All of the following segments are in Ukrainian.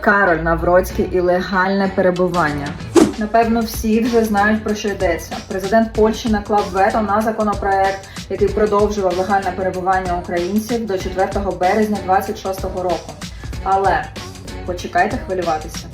Кароль Навроцький і легальне перебування. Напевно, всі вже знають про що йдеться. Президент Польщі наклав вето на законопроект, який продовжував легальне перебування українців до 4 березня 2026 року. Але почекайте хвилюватися.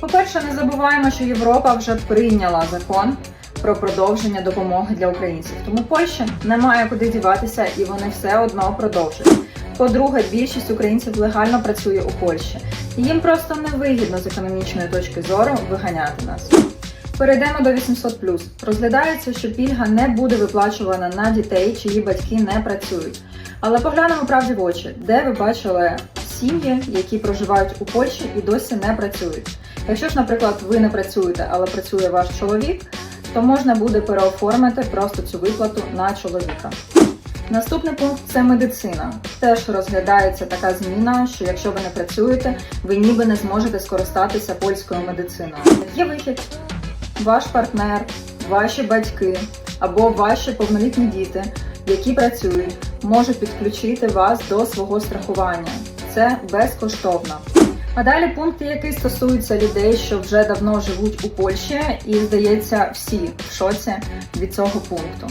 По-перше, не забуваємо, що Європа вже прийняла закон про продовження допомоги для українців. Тому Польща не має куди діватися і вони все одно продовжують. По-друге, більшість українців легально працює у Польщі. І їм просто невигідно з економічної точки зору виганяти нас. Перейдемо до 800+. Розглядається, що пільга не буде виплачувана на дітей, чиї батьки не працюють. Але поглянемо правді в очі, де ви бачили сім'ї, які проживають у Польщі і досі не працюють. Якщо ж, наприклад, ви не працюєте, але працює ваш чоловік, то можна буде переоформити просто цю виплату на чоловіка. Наступний пункт це медицина. Теж розглядається така зміна, що якщо ви не працюєте, ви ніби не зможете скористатися польською медициною. Є вихід. Ваш партнер, ваші батьки або ваші повнолітні діти, які працюють, можуть підключити вас до свого страхування. Це безкоштовно. А далі пункти, які стосуються людей, що вже давно живуть у Польщі, і здається, всі в шоці від цього пункту.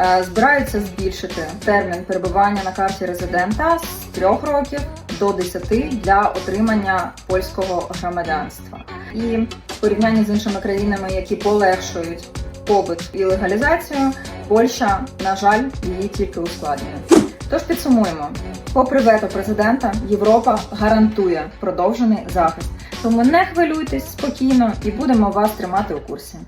Е, Збираються збільшити термін перебування на карті резидента з 3 років до 10 для отримання польського громадянства. І в порівнянні з іншими країнами, які полегшують побут і легалізацію, Польща, на жаль, її тільки ускладнює. Тож підсумуємо, попри вето президента, Європа гарантує продовжений захист. Тому не хвилюйтесь спокійно і будемо вас тримати у курсі.